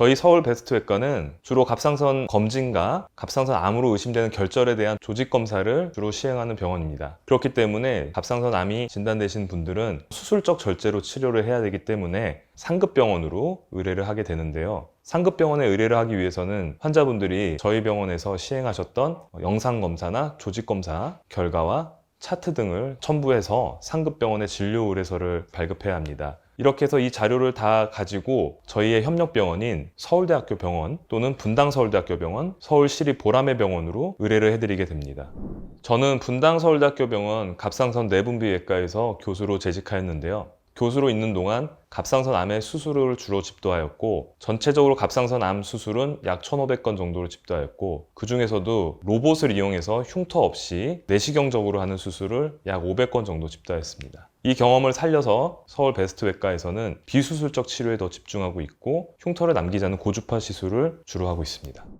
저희 서울 베스트 외과는 주로 갑상선 검진과 갑상선 암으로 의심되는 결절에 대한 조직 검사를 주로 시행하는 병원입니다. 그렇기 때문에 갑상선 암이 진단되신 분들은 수술적 절제로 치료를 해야 되기 때문에 상급 병원으로 의뢰를 하게 되는데요. 상급 병원에 의뢰를 하기 위해서는 환자분들이 저희 병원에서 시행하셨던 영상 검사나 조직 검사 결과와 차트 등을 첨부해서 상급 병원의 진료 의뢰서를 발급해야 합니다. 이렇게 해서 이 자료를 다 가지고 저희의 협력병원인 서울대학교 병원 또는 분당 서울대학교 병원, 서울시립 보라매 병원으로 의뢰를 해드리게 됩니다. 저는 분당 서울대학교 병원 갑상선 내분비외과에서 교수로 재직하였는데요. 교수로 있는 동안 갑상선 암의 수술을 주로 집도하였고 전체적으로 갑상선 암 수술은 약 1,500건 정도를 집도하였고 그 중에서도 로봇을 이용해서 흉터 없이 내시경적으로 하는 수술을 약 500건 정도 집도하였습니다. 이 경험을 살려서 서울 베스트외과에서는 비수술적 치료에 더 집중하고 있고 흉터를 않은 고주파 시술을 주로 하고 있습니다.